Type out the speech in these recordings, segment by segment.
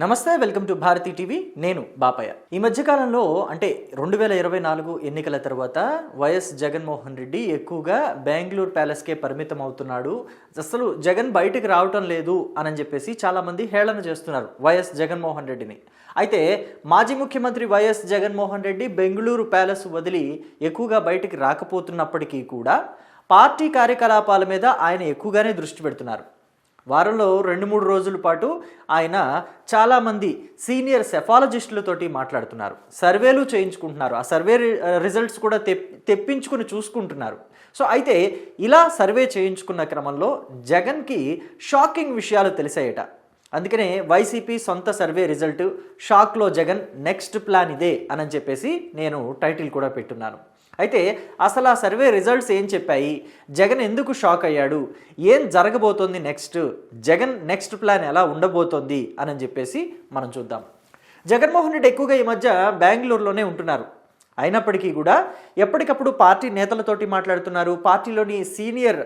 నమస్తే welcome to Bharati TV. నేను బాపయ్య. ఈ మధ్యకాలంలో అంటే రెండు వేల ఇరవై నాలుగు ఎన్నికల తర్వాత వైఎస్ జగన్మోహన్ రెడ్డి ఎక్కువగా బెంగళూరు ప్యాలెస్కే పరిమితం అవుతున్నాడు. అసలు జగన్ బయటకు రావటం లేదు అని చెప్పేసి చాలామంది హేళన చేస్తున్నారు వైఎస్ జగన్మోహన్ రెడ్డిని. అయితే మాజీ ముఖ్యమంత్రి వైఎస్ జగన్మోహన్ రెడ్డి బెంగళూరు ప్యాలెస్ వదిలి ఎక్కువగా బయటికి రాకపోతున్నప్పటికీ కూడా పార్టీ కార్యకలాపాల మీద ఆయన ఎక్కువగానే దృష్టి పెడుతున్నారు. వారంలో రెండు మూడు రోజుల పాటు ఆయన చాలామంది సీనియర్ సెఫాలజిస్టులతోటి మాట్లాడుతున్నారు. సర్వేలు చేయించుకుంటున్నారు. ఆ సర్వే రిజల్ట్స్ కూడా తెప్ తెప్పించుకుని చూసుకుంటున్నారు. సో అయితే ఇలా సర్వే చేయించుకున్న క్రమంలో జగన్కి షాకింగ్ విషయాలు తెలిసాయట. అందుకనే వైసీపీ సొంత సర్వే రిజల్ట్ షాక్లో జగన్ నెక్స్ట్ ప్లాన్ ఇదే అని చెప్పేసి నేను టైటిల్ కూడా పెట్టున్నాను. అయితే అసలు ఆ సర్వే రిజల్ట్స్ ఏం చెప్పాయి? జగన్ ఎందుకు షాక్ అయ్యాడు? ఏం జరగబోతోంది నెక్స్ట్? జగన్ నెక్స్ట్ ప్లాన్ ఎలా ఉండబోతోంది? అని చెప్పేసి మనం చూద్దాం. జగన్మోహన్ రెడ్డి ఎక్కువగా ఈ మధ్య బెంగళూరులోనే ఉంటున్నారు. అయినప్పటికీ కూడా ఎప్పటికప్పుడు పార్టీ నేతలతోటి మాట్లాడుతున్నారు పార్టీలోని సీనియర్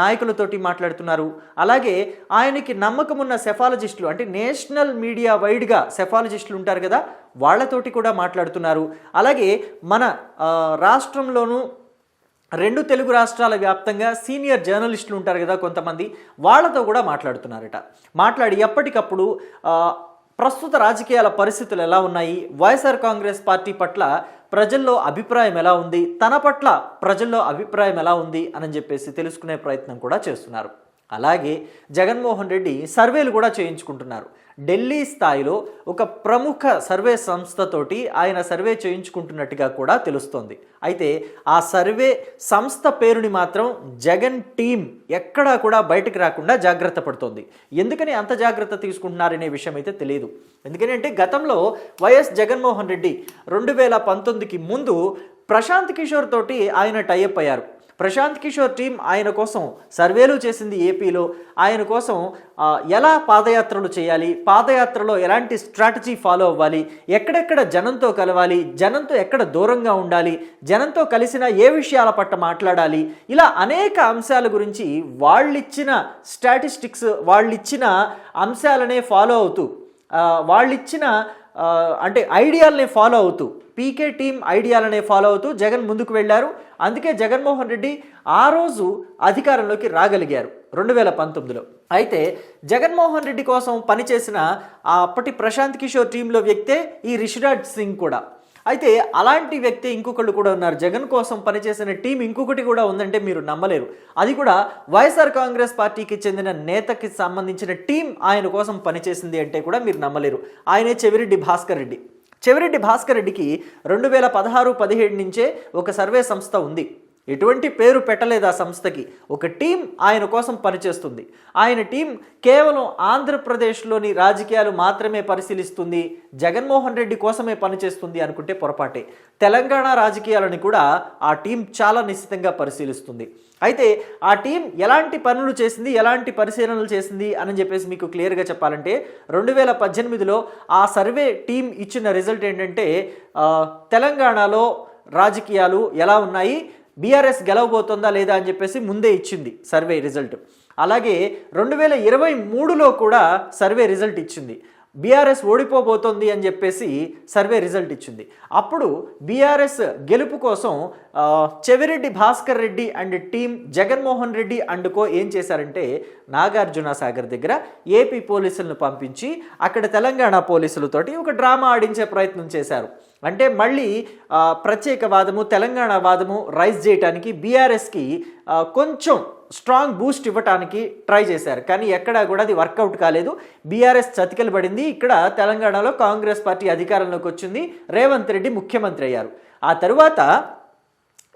నాయకులతోటి మాట్లాడుతున్నారు. అలాగే ఆయనకి నమ్మకం ఉన్న సెఫాలజిస్టులు అంటే నేషనల్ మీడియా వైడ్గా సెఫాలజిస్టులు ఉంటారు కదా వాళ్ళతోటి కూడా మాట్లాడుతున్నారు. అలాగే మన రాష్ట్రంలోనూ రెండు తెలుగు రాష్ట్రాల వ్యాప్తంగా సీనియర్ జర్నలిస్టులు ఉంటారు కదా కొంతమంది వాళ్ళతో కూడా మాట్లాడుతున్నారట. మాట్లాడి ఎప్పటికప్పుడు ప్రస్తుత రాజకీయాల పరిస్థితులు ఎలా ఉన్నాయి? వైఎస్ఆర్ కాంగ్రెస్ పార్టీ పట్ల ప్రజల్లో అభిప్రాయం ఎలా ఉంది? తన పట్ల ప్రజల్లో అభిప్రాయం ఎలా ఉంది? అని చెప్పేసి తెలుసుకునే ప్రయత్నం కూడా చేస్తున్నారు. అలాగే జగన్మోహన్ రెడ్డి సర్వేలు కూడా చేయించుకుంటున్నారు. ఢిల్లీ స్థాయిలో ఒక ప్రముఖ సర్వే సంస్థతోటి ఆయన సర్వే చేయించుకుంటున్నట్టుగా కూడా తెలుస్తోంది. అయితే ఆ సర్వే సంస్థ పేరుని మాత్రం జగన్ టీం ఎక్కడా కూడా బయటకు రాకుండా జాగ్రత్త పడుతోంది. ఎందుకని అంత జాగ్రత్త తీసుకుంటున్నారనే విషయం అయితే తెలియదు. ఎందుకని అంటే గతంలో వైఎస్ జగన్మోహన్ రెడ్డి రెండు వేల పంతొమ్మిదికి ముందు ప్రశాంత్ కిషోర్ తోటి ఆయన టైఅప్ అయ్యారు. ప్రశాంత్ కిషోర్ టీం ఆయన కోసం సర్వేలు చేసింది ఏపీలో. ఆయన కోసం ఎలా పాదయాత్రలు చేయాలి? పాదయాత్రలో ఎలాంటి స్ట్రాటజీ ఫాలో అవ్వాలి? ఎక్కడెక్కడ జనంతో కలవాలి? జనంతో ఎక్కడ దూరంగా ఉండాలి? జనంతో కలిసిన ఏ విషయాల పట్ల మాట్లాడాలి? ఇలా అనేక అంశాల గురించి వాళ్ళిచ్చిన స్టాటిస్టిక్స్ వాళ్ళిచ్చిన అంశాలనే ఫాలో అవుతూ వాళ్ళిచ్చిన అంటే ఐడియాలనే ఫాలో అవుతూ పీకే టీం ఐడియాలనే ఫాలో అవుతూ జగన్ ముందుకు వెళ్ళారు. అందుకే జగన్మోహన్ రెడ్డి ఆ రోజు అధికారంలోకి రాగలిగారు రెండు వేల పంతొమ్మిదిలో. అయితే జగన్మోహన్ రెడ్డి కోసం పనిచేసిన ఆ అప్పటి ప్రశాంత్ కిషోర్ టీంలో వ్యక్తే ఈ రిషిరాజ్ సింగ్ కూడా. అయితే అలాంటి వ్యక్తి ఇంకొకళ్ళు కూడా ఉన్నారు. జగన్ కోసం పనిచేసిన టీం ఇంకొకటి కూడా ఉందంటే మీరు నమ్మలేరు. అది కూడా వైఎస్ఆర్ కాంగ్రెస్ పార్టీకి చెందిన నేతకి సంబంధించిన టీం ఆయన కోసం పనిచేసింది అంటే కూడా మీరు నమ్మలేరు. ఆయనే చెవిరెడ్డి భాస్కర్ రెడ్డి. చెవిరెడ్డి భాస్కర్ రెడ్డికి రెండు వేల పదహారు పదిహేడు నుంచే ఒక సర్వే సంస్థ ఉంది. ఎటువంటి పేరు పెట్టలేదు ఆ సంస్థకి. ఒక టీం ఆయన కోసం పనిచేస్తుంది. ఆయన టీం కేవలం ఆంధ్రప్రదేశ్లోని రాజకీయాలు మాత్రమే పరిశీలిస్తుంది. జగన్మోహన్ రెడ్డి కోసమే పనిచేస్తుంది అనుకుంటే పొరపాటే. తెలంగాణ రాజకీయాలను కూడా ఆ టీం చాలా నిశ్చితంగా పరిశీలిస్తుంది. అయితే ఆ టీం ఎలాంటి పనులు చేసింది ఎలాంటి పరిశీలనలు చేసింది అని చెప్పేసి మీకు క్లియర్గా చెప్పాలంటే రెండు వేల పద్దెనిమిదిలో ఆ సర్వే టీం ఇచ్చిన రిజల్ట్ ఏంటంటే తెలంగాణలో రాజకీయాలు ఎలా ఉన్నాయి బీఆర్ఎస్ గెలవబోతుందా లేదా అని చెప్పేసి ముందే ఇచ్చింది సర్వే రిజల్ట్. అలాగే రెండు వేల ఇరవై మూడులో కూడా సర్వే రిజల్ట్ ఇచ్చింది. బీఆర్ఎస్ ఓడిపోబోతోంది అని చెప్పేసి సర్వే రిజల్ట్ ఇచ్చింది. అప్పుడు బీఆర్ఎస్ గెలుపు కోసం Chevireddy Bhaskar Reddy and team Jaganmohan Reddy and co ఏం చేశారంటే నాగార్జున సాగర్ దగ్గర ఏపీ పోలీసులను పంపించి అక్కడ తెలంగాణ పోలీసులతోటి ఒక డ్రామా ఆడించే ప్రయత్నం చేశారు. అంటే మళ్ళీ ప్రత్యేకవాదము తెలంగాణ వాదము రైజ్ చేయటానికి బీఆర్ఎస్కి కొంచెం స్ట్రాంగ్ బూస్ట్ ఇవ్వటానికి ట్రై చేశారు. కానీ ఎక్కడా కూడా అది వర్కౌట్ కాలేదు. బీఆర్ఎస్ చతికిల పడింది. ఇక్కడ తెలంగాణలో కాంగ్రెస్ పార్టీ అధికారంలోకి వచ్చింది. రేవంత్ రెడ్డి ముఖ్యమంత్రి అయ్యారు. ఆ తరువాత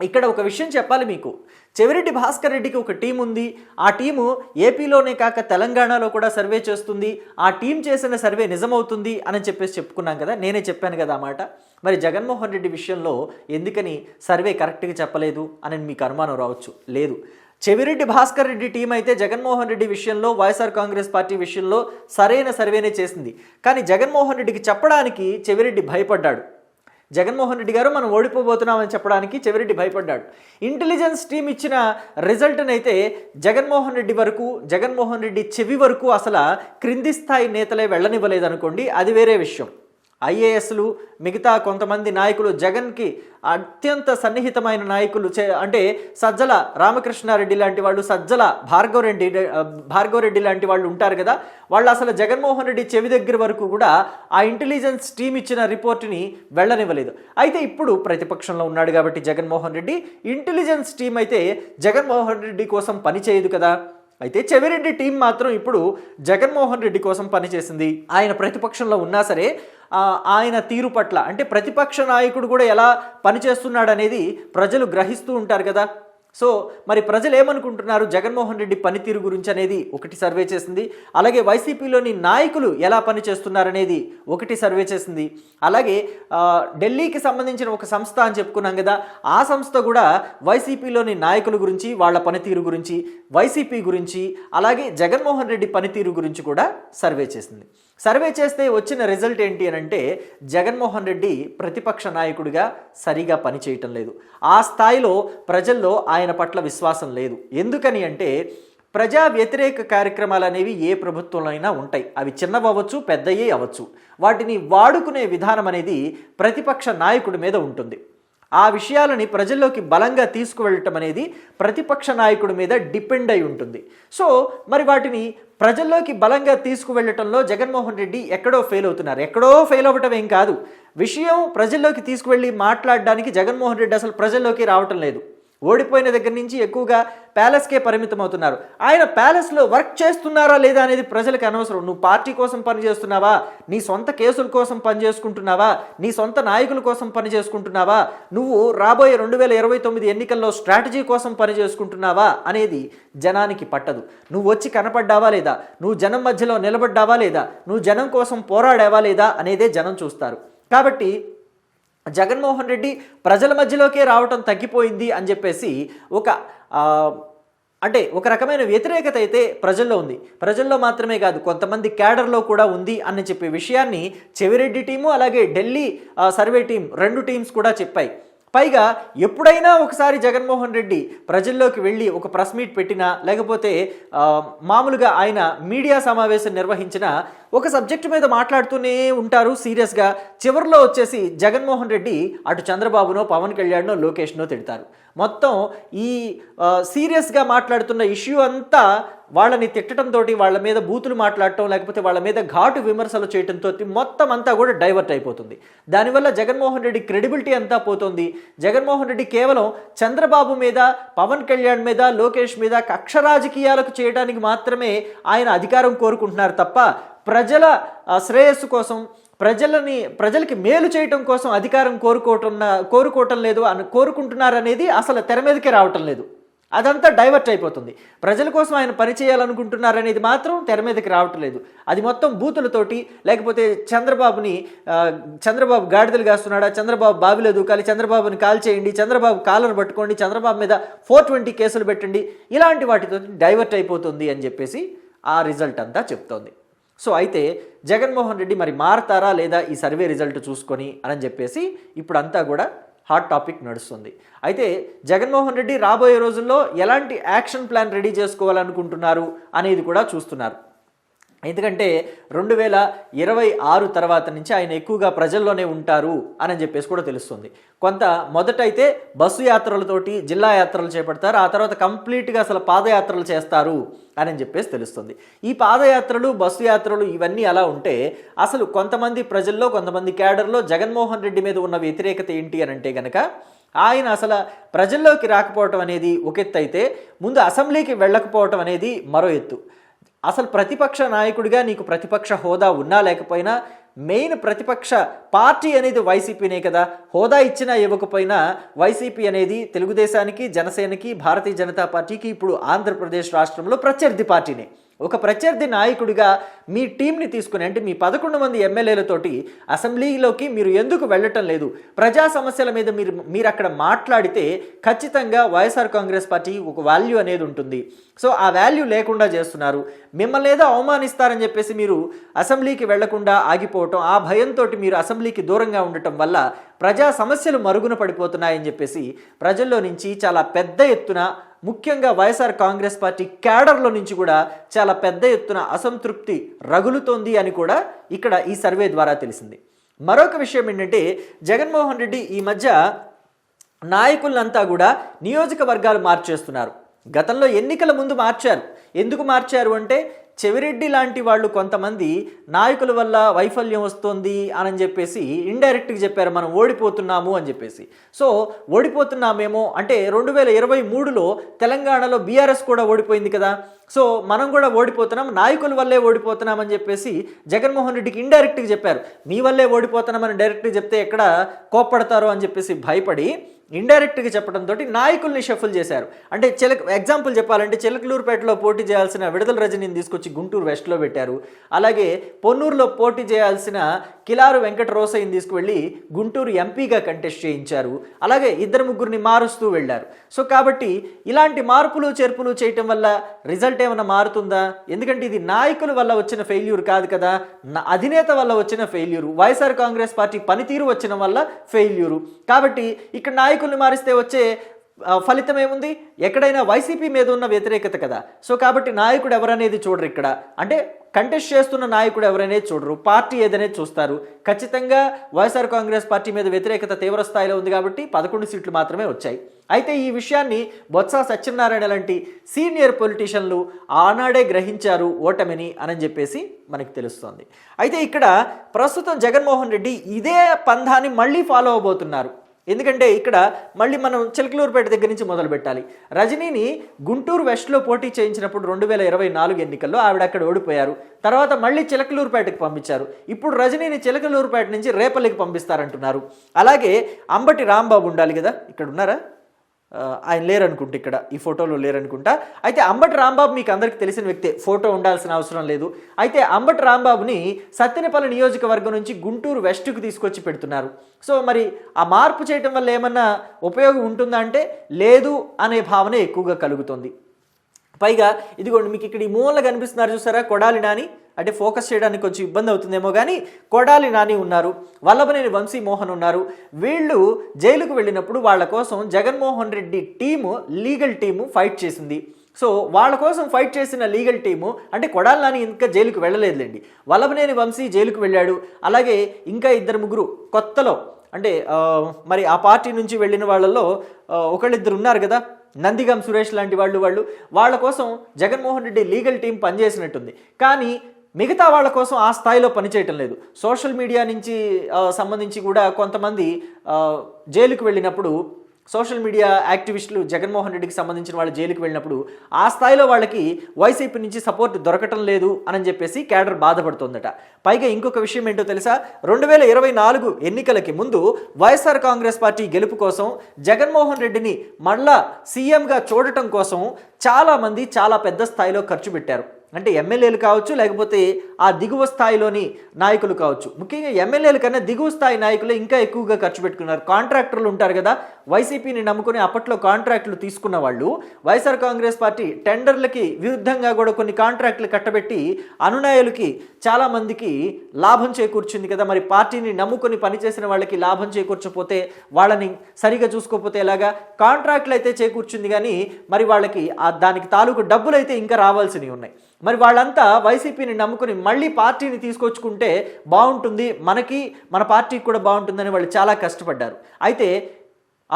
ఇక్కడ ఒక విషయం చెప్పాలి మీకు. చెవిరెడ్డి భాస్కర్ రెడ్డికి ఒక టీం ఉంది. ఆ టీము ఏపీలోనే కాక తెలంగాణలో కూడా సర్వే చేస్తుంది. ఆ టీం చేసిన సర్వే నిజమవుతుంది అని చెప్పేసి చెప్పుకున్నాం కదా. నేనే చెప్పాను కదా ఆ మాట. మరి జగన్మోహన్ రెడ్డి విషయంలో ఎందుకని సర్వే కరెక్ట్గా చెప్పలేదు అని మీకు అనుమానం రావచ్చు? లేదు. చెవిరెడ్డి భాస్కర్ రెడ్డి టీం అయితే జగన్మోహన్ రెడ్డి విషయంలో వైఎస్ఆర్ కాంగ్రెస్ పార్టీ విషయంలో సరైన సర్వేనే చేసింది. కానీ జగన్మోహన్ రెడ్డికి చెప్పడానికి చెవిరెడ్డి భయపడ్డాడు. జగన్మోహన్ రెడ్డి గారు మనం ఓడిపోబోతున్నామని చెప్పడానికి చెవిరెడ్డి భయపడ్డాడు. ఇంటెలిజెన్స్ టీం ఇచ్చిన రిజల్ట్నైతే జగన్మోహన్ రెడ్డి వరకు జగన్మోహన్ రెడ్డి చెవి వరకు అసలు క్రింది స్థాయి నేతలే వెళ్ళనివ్వలేదనుకోండి అది వేరే విషయం. ఐఏఎస్లు మిగతా కొంతమంది నాయకులు జగన్కి అత్యంత సన్నిహితమైన నాయకులు చే అంటే సజ్జల రామకృష్ణారెడ్డి లాంటి వాళ్ళు సజ్జల భార్గవరెడ్డి భార్గవరెడ్డి లాంటి వాళ్ళు ఉంటారు కదా వాళ్ళు అసలు జగన్మోహన్ రెడ్డి చెవి దగ్గర వరకు కూడా ఆ ఇంటెలిజెన్స్ టీం ఇచ్చిన రిపోర్ట్ని వెళ్ళనివ్వలేదు. అయితే ఇప్పుడు ప్రతిపక్షంలో ఉన్నాడు కాబట్టి జగన్మోహన్ రెడ్డి ఇంటెలిజెన్స్ టీం అయితే జగన్మోహన్ రెడ్డి కోసం పనిచేయదు కదా. అయితే చెవిరెడ్డి టీం మాత్రం ఇప్పుడు జగన్మోహన్ రెడ్డి కోసం పనిచేసింది ఆయన ప్రతిపక్షంలో ఉన్నా సరే ఆయన తీరు పట్ల అంటే ప్రతిపక్ష నాయకుడు కూడా ఎలా పనిచేస్తున్నాడనేది ప్రజలు గ్రహిస్తూ ఉంటారు కదా. సో మరి ప్రజలు ఏమనుకుంటున్నారు జగన్మోహన్ రెడ్డి పనితీరు గురించి అనేది ఒకటి సర్వే చేసింది. అలాగే వైసీపీలోని నాయకులు ఎలా పనిచేస్తున్నారనేది ఒకటి సర్వే చేసింది. అలాగే ఢిల్లీకి సంబంధించిన ఒక సంస్థ అని చెప్పుకున్నాం కదా ఆ సంస్థ కూడా వైసీపీలోని నాయకుల గురించి వాళ్ళ పనితీరు గురించి వైసీపీ గురించి అలాగే జగన్మోహన్ రెడ్డి పనితీరు గురించి కూడా సర్వే చేసింది. సర్వే చేస్తే వచ్చిన రిజల్ట్ ఏంటి అని అంటే జగన్మోహన్ రెడ్డి ప్రతిపక్ష నాయకుడిగా సరిగా పనిచేయటం లేదు. ఆ స్థాయిలో ప్రజల్లో ఆయన పట్ల విశ్వాసం లేదు. ఎందుకని అంటే ప్రజా వ్యతిరేక కార్యక్రమాలు అనేవి ఏ ప్రభుత్వంలో అయినా ఉంటాయి. అవి చిన్నవి అవ్వచ్చు పెద్దయ్యే అవ్వచ్చు. వాటిని వాడుకునే విధానం అనేది ప్రతిపక్ష నాయకుడి మీద ఉంటుంది. ఆ విషయాలని ప్రజల్లోకి బలంగా తీసుకువెళ్ళటం అనేది ప్రతిపక్ష నాయకుడి మీద డిపెండ్ అయి ఉంటుంది. సో మరి వాటిని ప్రజల్లోకి బలంగా తీసుకువెళ్ళటంలో జగన్మోహన్ రెడ్డి ఎక్కడో ఫెయిల్ అవుతున్నారు. ఎక్కడో ఫెయిల్ అవ్వటం ఏం కాదు. విషయం ప్రజల్లోకి తీసుకువెళ్ళి మాట్లాడడానికి జగన్మోహన్ రెడ్డి అసలు ప్రజల్లోకి రావటం లేదు. ఓడిపోయిన దగ్గర నుంచి ఎక్కువగా ప్యాలెస్కే పరిమితం అవుతున్నారు ఆయన ప్యాలెస్లో వర్క్ చేస్తున్నారా లేదా అనేది ప్రజలకు అనవసరం. నువ్వు పార్టీ కోసం పనిచేస్తున్నావా? నీ సొంత కేసుల కోసం పని చేసుకుంటున్నావా నీ సొంత నాయకుల కోసం పని చేసుకుంటున్నావా నువ్వు రాబోయే రెండు వేల ఇరవై తొమ్మిది ఎన్నికల్లో స్ట్రాటజీ కోసం పని చేసుకుంటున్నావా అనేది జనానికి పట్టదు. నువ్వు వచ్చి కనపడ్డావా లేదా? నువ్వు జనం మధ్యలో నిలబడ్డావా లేదా? నువ్వు జనం కోసం పోరాడావా లేదా అనేదే జనం చూస్తారు. కాబట్టి జగన్మోహన్ రెడ్డి ప్రజల మధ్యలోకే రావటం తగ్గిపోయింది అని చెప్పేసి ఒక అంటే ఒక రకమైన వ్యతిరేకత అయితే ప్రజల్లో ఉంది. ప్రజల్లో మాత్రమే కాదు కొంతమంది క్యాడర్లో కూడా ఉంది అని చెప్పే విషయాన్ని చెవిరెడ్డి టీము అలాగే ఢిల్లీ సర్వే టీం రెండు టీమ్స్ కూడా చెప్పాయి. పైగా ఎప్పుడైనా ఒకసారి జగన్మోహన్ రెడ్డి ప్రజల్లోకి వెళ్ళి ఒక ప్రెస్ మీట్ పెట్టినా లేకపోతే మామూలుగా ఆయన మీడియా సమావేశం నిర్వహించిన ఒక సబ్జెక్టు మీద మాట్లాడుతూనే ఉంటారు సీరియస్గా. చివరిలో వచ్చేసి జగన్మోహన్ రెడ్డి అటు చంద్రబాబునో పవన్ కళ్యాణ్నో లోకేష్నో తిడతారు. మొత్తం ఈ సీరియస్గా మాట్లాడుతున్న ఇష్యూ అంతా వాళ్ళని తిట్టడంతో వాళ్ళ మీద బూతులు మాట్లాడటం లేకపోతే వాళ్ళ మీద ఘాటు విమర్శలు చేయడంతో మొత్తం అంతా కూడా డైవర్ట్ అయిపోతుంది. దానివల్ల జగన్మోహన్ రెడ్డి క్రెడిబిలిటీ అంతా పోతుంది. జగన్మోహన్ రెడ్డి కేవలం చంద్రబాబు మీద పవన్ కళ్యాణ్ మీద లోకేష్ మీద కక్ష రాజకీయాలకు చేయడానికి మాత్రమే ఆయన అధికారం కోరుకుంటున్నారు తప్ప ప్రజల ఆ, శ్రేయస్సు కోసం ప్రజలని ప్రజలకి మేలు చేయటం కోసం అధికారం కోరుకోవటం కోరుకోవటం లేదు అని కోరుకుంటున్నారనేది అసలు తెర మీదకే రావటం లేదు. అదంతా డైవర్ట్ అయిపోతుంది. ప్రజల కోసం ఆయన పనిచేయాలనుకుంటున్నారనేది మాత్రం తెర మీదకి రావటం లేదు. అది మొత్తం బూతులతోటి లేకపోతే చంద్రబాబుని చంద్రబాబు గాడిదలు కాస్తున్నాడా చంద్రబాబు బావిలో దూకాలి చంద్రబాబుని కాల్ చేయండి చంద్రబాబు కాలర్ పట్టుకోండి చంద్రబాబు మీద ఫోర్ ట్వంటీ కేసులు పెట్టండి ఇలాంటి వాటితో డైవర్ట్ అయిపోతుంది అని చెప్పేసి ఆ రిజల్ట్ అంతా చెప్తోంది. సో అయితే జగన్మోహన్ రెడ్డి మరి మారతారా లేదా ఈ సర్వే రిజల్ట్ చూసుకొని అని చెప్పేసి ఇప్పుడంతా కూడా హాట్ టాపిక్ నడుస్తుంది. అయితే జగన్మోహన్ రెడ్డి రాబోయే రోజుల్లో ఎలాంటి యాక్షన్ ప్లాన్ రెడీ చేసుకోవాలనుకుంటున్నారు అనేది కూడా చూస్తున్నారు. ఎందుకంటే రెండు వేల ఇరవై ఆరు తర్వాత నుంచి ఆయన ఎక్కువగా ప్రజల్లోనే ఉంటారు అని చెప్పేసి కూడా తెలుస్తుంది. కొంత మొదటైతే బస్సు యాత్రలతోటి జిల్లా యాత్రలు చేపడతారు ఆ తర్వాత కంప్లీట్గా అసలు పాదయాత్రలు చేస్తారు అని చెప్పేసి తెలుస్తుంది. ఈ పాదయాత్రలు బస్సు యాత్రలు ఇవన్నీ అలా ఉంటే అసలు కొంతమంది ప్రజల్లో కొంతమంది క్యాడర్లో జగన్మోహన్ రెడ్డి మీద ఉన్న వ్యతిరేకత ఏంటి అని అంటే కనుక ఆయన అసలు ప్రజల్లోకి రాకపోవటం అనేది ఒక ఎత్తు అయితే ముందు అసెంబ్లీకి వెళ్ళకపోవటం అనేది మరో ఎత్తు. అసలు ప్రతిపక్ష నాయకుడిగా నీకు ప్రతిపక్ష హోదా ఉన్నా లేకపోయినా మెయిన్ ప్రతిపక్ష పార్టీ అనేది వైసీపీనే కదా. హోదా ఇచ్చినా ఇవ్వకపోయినా వైసీపీ అనేది తెలుగుదేశానికి జనసేనకి భారతీయ జనతా పార్టీకి ఇప్పుడు ఆంధ్రప్రదేశ్ రాష్ట్రంలో ప్రత్యర్థి పార్టీనే. ఒక ప్రత్యర్థి నాయకుడిగా మీ టీంని తీసుకుని అంటే మీ పదకొండు మంది ఎమ్మెల్యేలతోటి అసెంబ్లీలోకి మీరు ఎందుకు వెళ్ళటం లేదు? ప్రజా సమస్యల మీద మీరు మీరు అక్కడ మాట్లాడితే ఖచ్చితంగా వైఎస్ఆర్ కాంగ్రెస్ పార్టీ ఒక వాల్యూ అనేది ఉంటుంది. సో ఆ వాల్యూ లేకుండా చేస్తున్నారు. మిమ్మల్ని ఏదో అవమానిస్తారని చెప్పేసి మీరు అసెంబ్లీకి వెళ్ళకుండా ఆగిపోవటం ఆ భయంతో మీరు అసెంబ్లీకి దూరంగా ఉండటం వల్ల ప్రజా సమస్యలు మరుగున పడిపోతున్నాయని చెప్పేసి ప్రజల్లో నుంచి చాలా పెద్ద ఎత్తున ముఖ్యంగా వైఎస్ఆర్ కాంగ్రెస్ పార్టీ క్యాడర్లో నుంచి కూడా చాలా పెద్ద ఎత్తున అసంతృప్తి రగులుతోంది అని కూడా ఇక్కడ ఈ సర్వే ద్వారా తెలిసింది. మరొక విషయం ఏంటంటే జగన్మోహన్ రెడ్డి ఈ మధ్య నాయకులంతా కూడా నియోజకవర్గాలు మార్చేస్తున్నారు. గతంలో ఎన్నికల ముందు మార్చారు. ఎందుకు మార్చారు అంటే చెవిరెడ్డి లాంటి వాళ్ళు కొంతమంది నాయకుల వల్ల వైఫల్యం వస్తుంది అని చెప్పేసి ఇండైరెక్ట్గా చెప్పారు మనం ఓడిపోతున్నాము అని చెప్పేసి. సో ఓడిపోతున్నామేమో అంటే రెండు వేల ఇరవై మూడులో తెలంగాణలో బీఆర్ఎస్ కూడా ఓడిపోయింది కదా. సో మనం కూడా ఓడిపోతున్నాం నాయకుల వల్లే ఓడిపోతున్నామని చెప్పేసి జగన్మోహన్ రెడ్డికి ఇండైరెక్ట్గా చెప్పారు. మీ వల్లే ఓడిపోతున్నామని డైరెక్ట్గా చెప్తే ఎక్కడ కోప్పడతారో అని చెప్పేసి భయపడి ఇండైరెక్ట్గా చెప్పడంతో నాయకుల్ని షఫుల్ చేశారు. అంటే చిలక ఎగ్జాంపుల్ చెప్పాలంటే చిలకలూరుపేటలో పోటీ చేయాల్సిన విడుదల రజనీని తీసుకొచ్చి గుంటూరు వెస్ట్లో పెట్టారు. అలాగే పొన్నూరులో పోటీ చేయాల్సిన కిలారు వెంకట రోసయ్యని తీసుకువెళ్ళి గుంటూరు ఎంపీగా కంటెస్ట్ చేయించారు. అలాగే ఇద్దరు ముగ్గురిని మారుస్తూ వెళ్ళారు. సో కాబట్టి ఇలాంటి మార్పులు చేర్పులు చేయటం వల్ల రిజల్ట్ ఏమైనా మారుతుందా? ఎందుకంటే ఇది నాయకుల వల్ల వచ్చిన ఫెయిల్యూర్ కాదు కదా. నా- అధినేత వల్ల వచ్చిన ఫెయిల్యూరు. వైఎస్ఆర్ కాంగ్రెస్ పార్టీ పనితీరు వచ్చిన వల్ల ఫెయిల్యూరు. కాబట్టి ఇక్కడ నాయకుల్ని మారిస్తే వచ్చే ఫలితం ఏముంది? ఎక్కడైనా వైసీపీ మీద ఉన్న వ్యతిరేకత కదా. సో కాబట్టి నాయకుడు ఎవరనేది చూడరు ఇక్కడ. అంటే కంటెస్ట్ చేస్తున్న నాయకుడు ఎవరనేది చూడరు. పార్టీ ఏదనేది చూస్తారు. ఖచ్చితంగా వైఎస్ఆర్ కాంగ్రెస్ పార్టీ మీద వ్యతిరేకత తీవ్ర స్థాయిలో ఉంది కాబట్టి పదకొండు సీట్లు మాత్రమే వచ్చాయి. అయితే ఈ విషయాన్ని బొత్స సత్యనారాయణ లాంటి సీనియర్ పొలిటీషియన్లు ఆనాడే గ్రహించారు ఓటమిని అని చెప్పేసి మనకి తెలుస్తోంది. అయితే ఇక్కడ ప్రస్తుతం జగన్మోహన్ రెడ్డి ఇదే పంధాన్ని మళ్ళీ ఫాలో అవబోతున్నారు. ఎందుకంటే ఇక్కడ మళ్ళీ మనం చిలకలూరుపేట దగ్గర నుంచి మొదలు పెట్టాలి. రజనీని గుంటూరు వెస్ట్లో పోటీ చేయించినప్పుడు రెండు వేల ఇరవై నాలుగు ఎన్నికల్లో ఆవిడ అక్కడ ఓడిపోయారు. తర్వాత మళ్ళీ చిలకలూరుపేటకి పంపించారు. ఇప్పుడు రజనీని చిలకలూరుపేట నుంచి రేపల్లికి పంపిస్తారంటున్నారు. అలాగే అంబటి రాంబాబు ఉండాలి కదా? ఇక్కడ ఉన్నారా? ఆయన లేరనుకుంటా ఇక్కడ ఈ ఫోటోలో లేరనుకుంటా. అయితే అంబటి రాంబాబు మీకు అందరికీ తెలిసిన వ్యక్తే ఫోటో ఉండాల్సిన అవసరం లేదు. అయితే అంబటి రాంబాబుని సత్తెనపల్లి నియోజకవర్గం నుంచి గుంటూరు వెస్ట్కు తీసుకొచ్చి పెడుతున్నారు. సో మరి ఆ మార్పు చేయటం వల్ల ఏమన్నా ఉపయోగం ఉంటుందా అంటే లేదు అనే భావన ఎక్కువగా కలుగుతుంది. పైగా ఇదిగోండి మీకు ఇక్కడ ఈ మూల కనిపిస్తున్నారు చూసారా? కొడాలి నాని. అంటే ఫోకస్ చేయడానికి కొంచెం ఇబ్బంది అవుతుందేమో కానీ కొడాలి నాని ఉన్నారు. వల్లభనేని వంశీ మోహన్ ఉన్నారు. వీళ్ళు జైలుకు వెళ్ళినప్పుడు వాళ్ళ కోసం Jaganmohan Reddy team legal team fight చేసింది. సో వాళ్ళ కోసం ఫైట్ చేసిన లీగల్ టీము అంటే కొడాలి నాని ఇంకా జైలుకు వెళ్ళలేదులేండి. వల్లభనేని వంశీ జైలుకు వెళ్ళాడు. అలాగే ఇంకా ఇద్దరు ముగ్గురు కొత్తలో అంటే మరి ఆ పార్టీ నుంచి వెళ్ళిన వాళ్ళల్లో ఒకళ్ళిద్దరు ఉన్నారు కదా నందిగం సురేష్ లాంటి వాళ్ళు వాళ్ళు. వాళ్ళ కోసం జగన్మోహన్ రెడ్డి లీగల్ టీం పనిచేసినట్టుంది. కానీ మిగతా వాళ్ళ కోసం ఆ స్థాయిలో పనిచేయటం లేదు. సోషల్ మీడియా నుంచి సంబంధించి కూడా కొంతమంది జైలుకు వెళ్ళినప్పుడు సోషల్ మీడియా యాక్టివిస్టులు జగన్మోహన్ రెడ్డికి సంబంధించిన వాళ్ళు జైలుకి వెళ్ళినప్పుడు ఆ స్థాయిలో వాళ్ళకి వైసీపీ నుంచి సపోర్ట్ దొరకటం లేదు అని చెప్పేసి క్యాడర్ బాధపడుతోందట. పైగా ఇంకొక విషయం ఏంటో తెలుసా? రెండు వేల ఇరవై నాలుగు ఎన్నికలకి ముందు వైఎస్ఆర్ కాంగ్రెస్ పార్టీ గెలుపు కోసం జగన్మోహన్ రెడ్డిని మళ్ళా సీఎంగా చూడటం కోసం చాలామంది చాలా పెద్ద స్థాయిలో ఖర్చు పెట్టారు. అంటే ఎమ్మెల్యేలు కావచ్చు లేకపోతే ఆ దిగువ స్థాయిలోని నాయకులు కావచ్చు. ముఖ్యంగా ఎమ్మెల్యేల కన్నా దిగువ స్థాయి నాయకులు ఇంకా ఎక్కువగా ఖర్చు పెట్టుకున్నారు. కాంట్రాక్టర్లు ఉంటారు కదా వైసీపీని నమ్ముకుని అప్పట్లో కాంట్రాక్టులు తీసుకున్న వాళ్ళు వైఎస్ఆర్ కాంగ్రెస్ పార్టీ టెండర్లకి విరుద్ధంగా కూడా కొన్ని కాంట్రాక్టులు కట్టబెట్టి అనునాయులకి చాలామందికి లాభం చేకూర్చింది కదా. మరి పార్టీని నమ్ముకొని పనిచేసిన వాళ్ళకి లాభం చేకూర్చకపోతే వాళ్ళని సరిగా చూసుకోకపోతే ఎలాగా? కాంట్రాక్ట్లు అయితే చేకూర్చింది కానీ మరి వాళ్ళకి ఆ దానికి తాలూకు డబ్బులు అయితే ఇంకా రావాల్సినవి ఉన్నాయి. మరి వాళ్ళంతా వైసీపీని నమ్ముకుని మళ్ళీ పార్టీని తీసుకొచ్చుకుంటే బాగుంటుంది. మనకి మన పార్టీకి కూడా బాగుంటుందని వాళ్ళు చాలా కష్టపడ్డారు. అయితే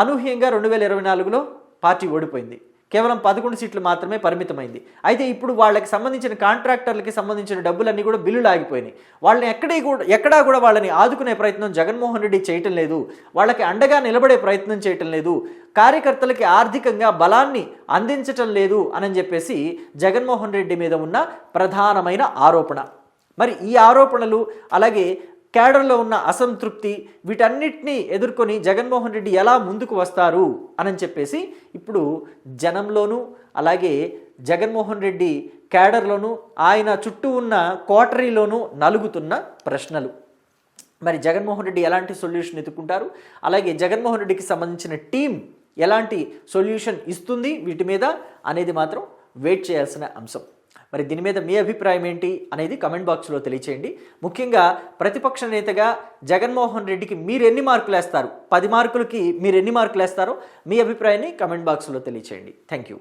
అనూహ్యంగా రెండు వేల ఇరవై నాలుగులో పార్టీ ఓడిపోయింది. కేవలం పదకొండు సీట్లు మాత్రమే పరిమితమైంది. అయితే ఇప్పుడు వాళ్ళకి సంబంధించిన కాంట్రాక్టర్లకి సంబంధించిన డబ్బులన్నీ కూడా బిల్లులు ఆగిపోయినాయి. వాళ్ళని ఎక్కడే కూడా ఎక్కడా కూడా వాళ్ళని ఆదుకునే ప్రయత్నం జగన్మోహన్ రెడ్డి చేయటం లేదు. వాళ్ళకి అండగా నిలబడే ప్రయత్నం చేయటం లేదు. కార్యకర్తలకి ఆర్థికంగా బలాన్ని అందించటం లేదు అని చెప్పేసి జగన్మోహన్ రెడ్డి మీద ఉన్న ప్రధానమైన ఆరోపణ. మరి ఈ ఆరోపణలు అలాగే కేడర్లో ఉన్న అసంతృప్తి వీటన్నిటినీ ఎదుర్కొని జగన్మోహన్ రెడ్డి ఎలా ముందుకు వస్తారు అని చెప్పేసి ఇప్పుడు జనంలోనూ అలాగే జగన్మోహన్ రెడ్డి క్యాడర్లోనూ ఆయన చుట్టూ ఉన్న కోటరీలోనూ నలుగుతున్న ప్రశ్నలు. మరి జగన్మోహన్ రెడ్డి ఎలాంటి సొల్యూషన్ ఎత్తుకుంటారు అలాగే జగన్మోహన్ రెడ్డికి సంబంధించిన టీం ఎలాంటి సొల్యూషన్ ఇస్తుంది వీటి మీద అనేది మాత్రం వెయిట్ చేయాల్సిన అంశం. మరి దీని మీద మీ అభిప్రాయం ఏంటి అనేది కమెంట్ బాక్స్లో తెలియచేయండి. ముఖ్యంగా ప్రతిపక్ష నేతగా జగన్మోహన్ రెడ్డికి మీరు ఎన్ని మార్కులు వేస్తారు? పది మార్కులకి మీరు ఎన్ని మార్కులు వేస్తారో మీ అభిప్రాయాన్ని కమెంట్ బాక్స్లో తెలియచేయండి. Thank you